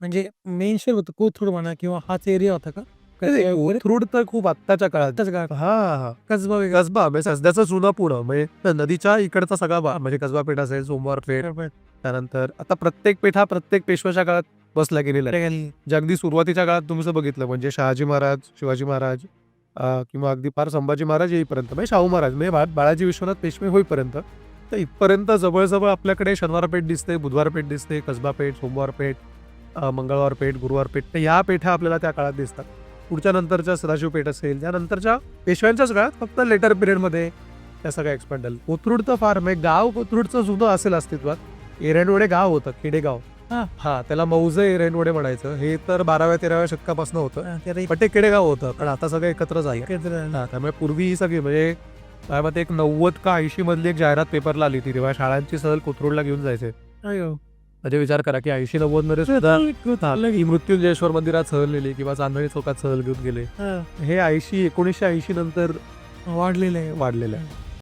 म्हणजे मेन शहर होतं कोथरूड म्हणा किंवा हाच एरिया होता का? कोथरूड तर खूप आत्ताच्या काळात. का हा हा. कसबा कसबा म्हणजे सध्याचं जुनं पुणं म्हणजे नदीच्या इकडचा सगळा भाग म्हणजे कसबा पेठ असेल सोमवार पेठ त्यानंतर आता प्रत्येक पेठ हा प्रत्येक पेशव्याच्या काळात बसला गेलेला आहे. जे अगदी सुरुवातीच्या काळात तुम्ही जर बघितलं म्हणजे शहाजी महाराज शिवाजी महाराज अं, किंवा अगदी फार संभाजी महाराज येईपर्यंत म्हणजे शाहू महाराज म्हणजे बा- बाळाजी विश्वनाथ पेशवे होईपर्यंत तर इथपर्यंत जवळजवळ आपल्याकडे शनिवार पेठ दिसते बुधवार पेठ दिसते कसबा पेठ सोमवार पेठ मंगळवार पेठ गुरुवार पेठ तर ह्या पेठा आपल्याला त्या काळात दिसतात. पुढच्या नंतरच्या सदाशिव पेठ असेल त्यानंतरच्या पेशव्यांच्याच काळात फक्त लेटर पिरियडमध्ये त्या सगळ्या एक्सपांड झालं कोथरूड तर फार म्हणजे गाव कोथरूडचं जुनं असेल अस्तित्वात. एरंडवडे गाव होतं खेडेगाव. हा. हा त्याला मौजे एरंडवडे म्हणायचं. हे तर बाराव्या तेराव्या शतकापासून होतं. पण ते खेडेगाव होतं पण आता सगळं एकत्रच आहे त्यामुळे पूर्वी ही सगळी म्हणजे माझ्या मते एक नव्वद का ऐंशी मधली एक जाहिरात पेपरला आली होती. तेव्हा शाळांची सहल कोथरूडला घेऊन जायचे. म्हणजे विचार करा की ऐंशी नव्वदमध्ये सुद्धा मृत्युंजयेश्वर मंदिरात सहल नेली किंवा चांदणी चौकात सहल घेऊन गेले. हे ऐंशी एकोणीसशे ऐंशी नंतर वाढलेलं आहे. वाढलेलं आहे.